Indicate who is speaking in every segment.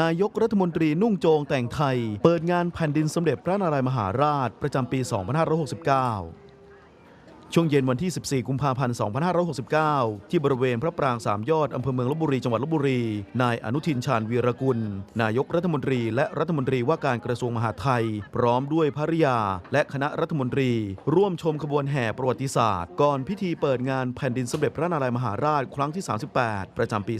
Speaker 1: นายกรัฐมนตรีนุ่งโจงแต่งไทย เปิดงานแผ่นดินสมเด็จพระนารายมหาราชประจำปี 2569 ช่วงเย็นวันที่ 14 กุมภาพันธ์ 2569 ที่บริเวณพระปรางสามยอด อำเภอเมืองลบบุรี จังหวัดลบบุรี นายอนุทินชาญวีรกุล นายกรัฐมนตรี และรัฐมนตรีว่าการกระทรวงมหาดไทย พร้อมด้วยภริยา และคณะรัฐมนตรี ร่วมชมขบวนแห่ประวัติศาสตร์ ก่อนพิธีเปิดงานแผ่นดินสมเด็จพระนารายมหาราชครั้งที่ 38 ประจำปี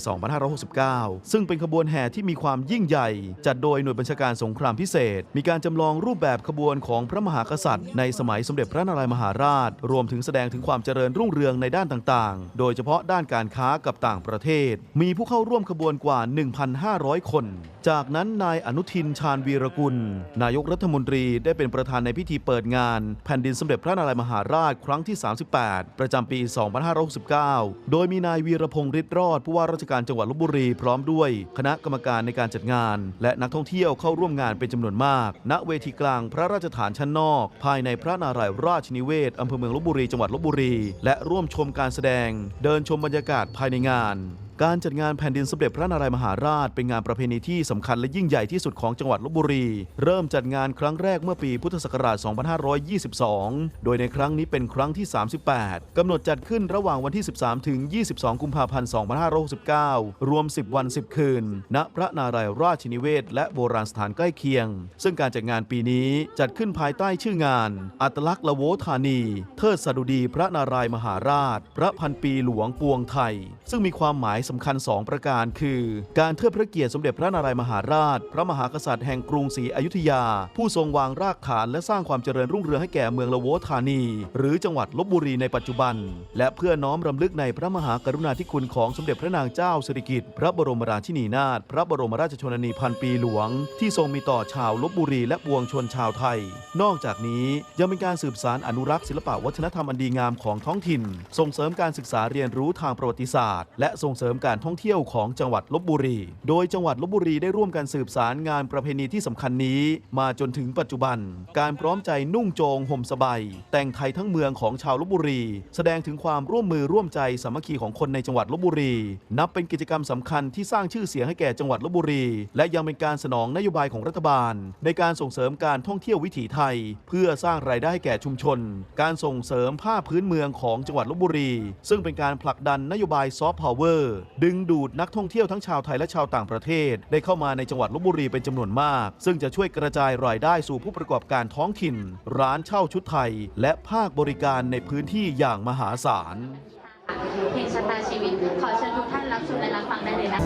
Speaker 1: 2569 ซึ่งเป็นขบวนแห่ที่มีความยิ่งใหญ่ จัดโดยหน่วยบัญชาการสงครามพิเศษ มีการจำลองรูปแบบขบวนของพระมหากษัตริย์ ในสมัยสมเด็จพระนารายมหาราช รวมถึงแสดงถึงความเจริญรุ่งเรืองในด้านต่างๆ โดยเฉพาะด้านการค้ากับต่างประเทศ มีผู้เข้าร่วมขบวนกว่า 1,500 คน จากนั้นนายอนุทินชาญวีรกุล นายกรัฐมนตรีได้เป็นประธานในพิธีเปิดงาน แผ่นดินสมเด็จพระนารายมหาราชครั้งที่ 38 ประจำปี 2569 โดยมีนายวีรพงษ์ฤทธิ์รอดผู้ว่าราชการจังหวัดลบบุรีพร้อมด้วย คณะกรรมการในการจัดงาน และนักท่องเที่ยวเข้าร่วมงานเป็นจำนวนมาก ณเวทีกลางพระราชฐานชั้นนอก ภายในพระนารายราชนิเวศอำเภอเมืองลบบุรีจังหวัดลบบุรี และร่วมชมการแสดง เดินชมบรรยากาศภายในงาน การจัดงานแผ่นดินสมเด็จพระนารายมหาราชเป็นงานประเพณีที่สำคัญและยิ่งใหญ่ที่สุดของจังหวัดลบบุรี เริ่มจัดงานครั้งแรกเมื่อปีพุทธศักราช 2522 โดยในครั้งนี้เป็นครั้งที่ 38กำหนดจัดขึ้นระหว่างวันที่ 13 ถึง 22 กุมภาพันธ์ 2569 รวม 10 วัน 10 คืน ณ พระนารายราชนิเวศ และโบราณสถานใกล้เคียง ซึ่งการจัดงานปีนี้จัดขึ้นภายใต้ชื่องาน อัตลักษณ์ละโวธานี เทิดสดุดีพระนารายมหาราช พระพันปีหลวงปวงไทย ซึ่งมีความหมายสำคัญ 2 ประการ คือ การเทิดพระเกียรติสมเด็จพระนารายมหาราช พระมหากษัตริย์แห่งกรุงศรีอยุธยา ผู้ทรงวางรากฐานและสร้างความเจริญรุ่งเรืองให้แก่เมืองละโวธานี หรือจังหวัดลบบุรีในปัจจุบัน และเพื่อน้อมรำลึกในพระมหากรุณาธิคุณของสมเด็จพระนางเจ้าสิริกิติ์พระบรมราชินีนาถพระบรมราชชนนีพันปีหลวง ที่ทรงมีต่อชาวลบบุรีและปวงชนชาวไทย นอกจากนี้ยังเป็นการสืบสารอนุรักษ์ศิลปวัฒนธรรมอันดีงามของท้องถิ่น ส่งเสริมการศึกษาเรียนรู้ทางประวัติศาสตร์ และส่งเสริมการท่องเที่ยวของจังหวัดลบบุรี โดยจังหวัดลบบุรีได้ร่วมกันสืบสารงานประเพณีที่สำคัญนี้ มาจนถึงปัจจุบัน การพร้อมใจนุ่งโจงห่มสบายแต่งไทยทั้งเมืองของชาวลบบุรี แสดงถึงความร่วมมือร่วมใจสามัคคีของคนในจังหวัดลบบุรี นับเป็นกิจกรรมสำคัญที่สร้างชื่อเสียงให้แก่จังหวัดลบบุรี และยังเป็นการสนองนโยบายของรัฐบาล ในการส่งเสริมการท่องเที่ยววิถีไทย เพื่อสร้างรายได้ให้แก่ชุมชน การส่งเสริมผ้าพื้นเมืองของจังหวัดลบบุรี ซึ่งเป็นการผลักดันนโยบายซอฟต์พาวเวอร์ดึงดูดนักท่องเที่ยวทั้งชาวไทยและชาวต่างประเทศ ได้เข้ามาในจังหวัดลบบุรีเป็นจำนวนมาก ซึ่งจะช่วยกระจายรายได้สู่ผู้ประกอบการท้องถิ่น ร้านเช่าชุดไทย และภาคบริการในพื้นที่อย่างมหาศาล
Speaker 2: เพลงชะตาชีวิตขอเชิญทุกท่านรับชมและรับฟังได้เลยนะ